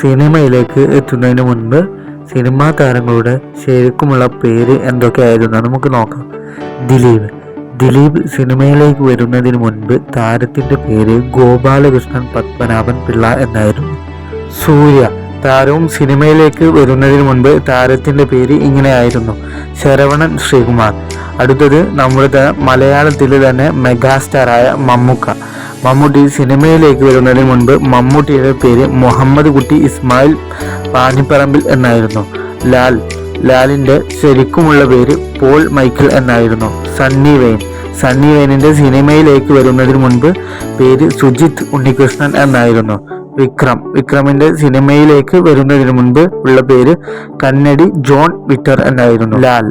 സിനിമയിലേക്ക് എത്തുന്നതിന് മുൻപ് സിനിമാ താരങ്ങളുടെ ശരിക്കുമുള്ള പേര് എന്തൊക്കെയായിരുന്നു നമുക്ക് നോക്കാം. ദിലീപ്. ദിലീപ് സിനിമയിലേക്ക് വരുന്നതിന് മുൻപ് താരത്തിന്റെ പേര് ഗോപാലകൃഷ്ണൻ പത്മനാഭൻ പിള്ള എന്നായിരുന്നു. സൂര്യ. താരവും സിനിമയിലേക്ക് വരുന്നതിന് മുൻപ് താരത്തിന്റെ പേര് ഇങ്ങനെയായിരുന്നു ശരവണൻ ശ്രീകുമാർ. അടുത്തത് നമ്മുടെ മലയാളത്തിൽ തന്നെ മെഗാസ്റ്റാറായ മമ്മൂക്ക. മമ്മൂട്ടി സിനിമയിലേക്ക് വരുന്നതിന് മുൻപ് മമ്മൂട്ടിയുടെ പേര് മുഹമ്മദ് കുട്ടി ഇസ്മായിൽ പാനിപ്പറമ്പിൽ എന്നായിരുന്നു. ലാൽ ലാലിന്റെ ശരിക്കുമുള്ള പേര് പോൾ മൈക്കിൾ എന്നായിരുന്നു. സണ്ണി വെയിൻ സണ്ണി വെയിനിന്റെ സിനിമയിലേക്ക് വരുന്നതിന് മുൻപ് പേര് സുജിത് ഉണ്ണികൃഷ്ണൻ എന്നായിരുന്നു. വിക്രം വിക്രമിന്റെ സിനിമയിലേക്ക് വരുന്നതിന് മുൻപ് ഉള്ള പേര് കന്നടി ജോൺ വിറ്റർ എന്നായിരുന്നു. ലാൽ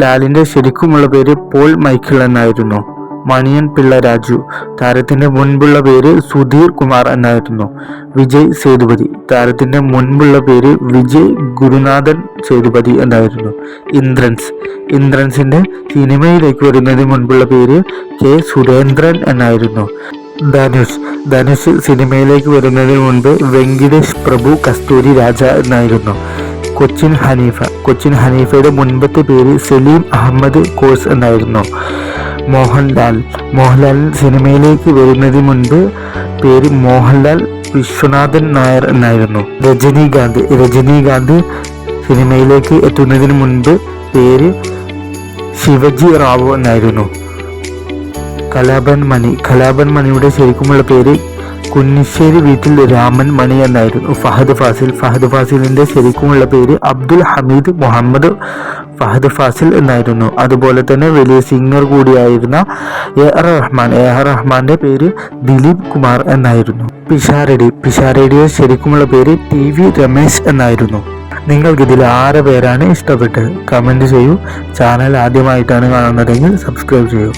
ലാലിന്റെ ശരിക്കുമുള്ള പേര് പോൾ മൈക്കിൾ എന്നായിരുന്നു. മണിയൻ പിള്ള രാജു. താരത്തിന്റെ മുൻപുള്ള പേര് സുധീർ കുമാർ എന്നായിരുന്നു. വിജയ് സേതുപതി. താരത്തിന്റെ മുൻപുള്ള പേര് വിജയ് ഗുരുനാഥൻ സേതുപതി എന്നായിരുന്നു. ഇന്ദ്രൻസ്. ഇന്ദ്രൻസിന്റെ സിനിമയിലേക്ക് വരുന്നതിന് മുൻപുള്ള പേര് കെ സുരേന്ദ്രൻ എന്നായിരുന്നു. ധനുഷ്. ധനുഷ് സിനിമയിലേക്ക് വരുന്നതിന് മുൻപ് വെങ്കിടേഷ് പ്രഭു കസ്തൂരി രാജ എന്നായിരുന്നു. കൊച്ചിൻ ഹനീഫ. കൊച്ചിൻ ഹനീഫയുടെ മുൻപത്തെ പേര് സലീം അഹമ്മദ് കോഴ്സ് എന്നായിരുന്നു. മോഹൻലാൽ. മോഹൻലാൽ സിനിമയിലേക്ക് വരുന്നതിന് മുൻപ് പേര് മോഹൻലാൽ വിശ്വനാഥൻ നായർ എന്നായിരുന്നു. രജനീകാന്ത് രജനീകാന്ത് സിനിമയിലേക്ക് എത്തുന്നതിന് മുൻപ് പേര് ശിവജി റാവു എന്നായിരുന്നു. കലാപൻ മണി കലാപൻ മണിയുടെ ശരിക്കുമുള്ള പേര് കുന്നിശ്ശേരി വീട്ടിൽ രാമൻ മണി എന്നായിരുന്നു. ഫഹദ് ഫാസിൽ ഫഹദ് ഫാസിലിന്റെ ശരിക്കുമുള്ള പേര് അബ്ദുൽ ഹമീദ് മുഹമ്മദ് ഫഹദ് ഫാസിൽ എന്നായിരുന്നു. അതുപോലെ തന്നെ വലിയ singer കൂടിയായിരുന്ന A R Rahman. A R റഹ്മാന്റെ പേര് ദിലീപ് കുമാർ എന്നായിരുന്നു. പിഷാരടി. പിഷാരടിയുടെ ശരിക്കുമുള്ള പേര് ടി വി രമേശ് എന്നായിരുന്നു. നിങ്ങൾക്ക് ഇതിൽ ആറ് പേരാണ് ഇഷ്ടപ്പെട്ടത്. കമന്റ് ചെയ്യൂ. ചാനൽ ആദ്യമായിട്ടാണ് കാണുന്നതെങ്കിൽ സബ്സ്ക്രൈബ് ചെയ്യൂ.